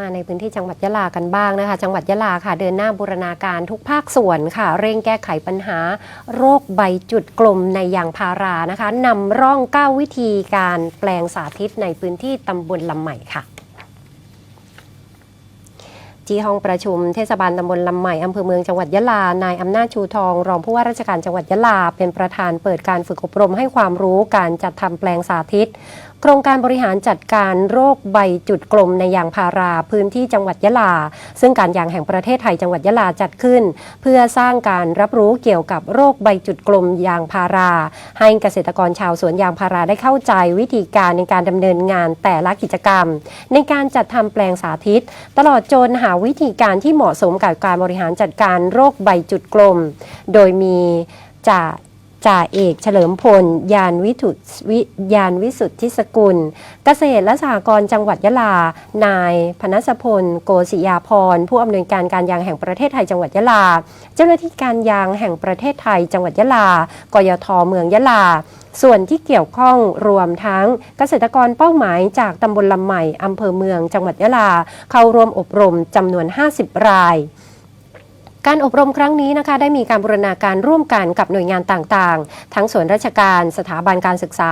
มาในพื้นที่จังหวัดยะลากันบ้างนะคะ จังหวัดยะลาค่ะ เดินหน้าบูรณาการทุกภาคส่วนค่ะ เร่งแก้ไขปัญหา โรคใบจุดกลมในยางพารานะคะนำร่อง 9 วิธีการแปลงสาธิตในพื้นที่ตำบลลำใหม่ค่ะที่ห้องประชุมเทศบาลตำบลลำใหม่อำเภอเมืองจังหวัดยะลา นายอำนาจชูทอง รองผู้ว่าราชการจังหวัดยะลา เป็นประธานเปิดการฝึกอบรมให้ความรู้การจัดทำแปลงสาธิตโครงการบริหารจัดการโรคใบจุดกลมในยางพาราพื้นที่จังหวัดยะลา ซึ่งการยางแห่งประเทศไทยจังหวัดยะลาจัดขึ้น เพื่อสร้างการรับรู้เกี่ยวกับโรคใบจุดกลมยางพารา ให้เกษตรกรชาวสวนยางพาราได้เข้าใจวิธีการในการดำเนินงานแต่ละกิจกรรม ในการจัดทำแปลงสาธิต ตลอดจนหาวิธีการที่เหมาะสมกับการบริหารจัดการโรคใบจุดกลม โดยมีจ่า จ่าเอกเฉลิมพล ยานวิถุวิยานวิสุทธิสกุล เกษตรและสหกรณ์จังหวัดยะลา นาย พนัสพล โกศิยาพร ผู้อำนวยการการยางแห่งประเทศไทยจังหวัดยะลา เจ้าหน้าที่การยางแห่งประเทศไทยจังหวัดยะลากยทเมืองยะลา ส่วนที่เกี่ยวข้องรวมทั้งเกษตรกรเป้าหมายจากตำบลลำใหม่อำเภอเมืองจังหวัดยะลา เข้าร่วมอบรมจำนวน 50 ราย การอบรมครั้งนี้นะคะได้มีการบูรณาการร่วมกันกับหน่วยงานต่างๆ ทั้งส่วนราชการสถาบันการศึกษา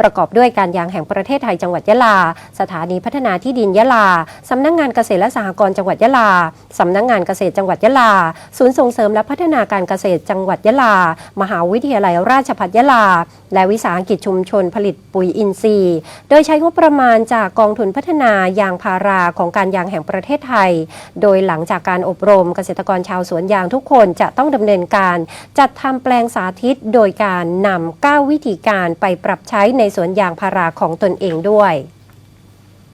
ประกอบด้วยการยางแห่งประเทศไทยจังหวัดยะลา สถานีพัฒนาที่ดินยะลา สำนักงงานเกษตรและสหกรณ์จังหวัดยะลา สำนักงงานเกษตรจังหวัดยะลา ศูนย์ส่งเสริมและพัฒนาการเกษตรจังหวัดยะลา มหาวิทยาลัยราชภัฏยะลา และวิสาหกิจชุมชนผลิตปุ๋ยอินทรีย์ โดยใช้งบประมาณจากกองทุนพัฒนายางพาราของการยางแห่งประเทศไทย โดยหลังจากการอบรมเกษตรกรชาวสววนยางทุกคนจะต้องดำเนินการ จัดทำแปลงสาธิตโดยการนำ9วิธีการไปปรับใช้ในสวนยางพาราของตนเองด้วย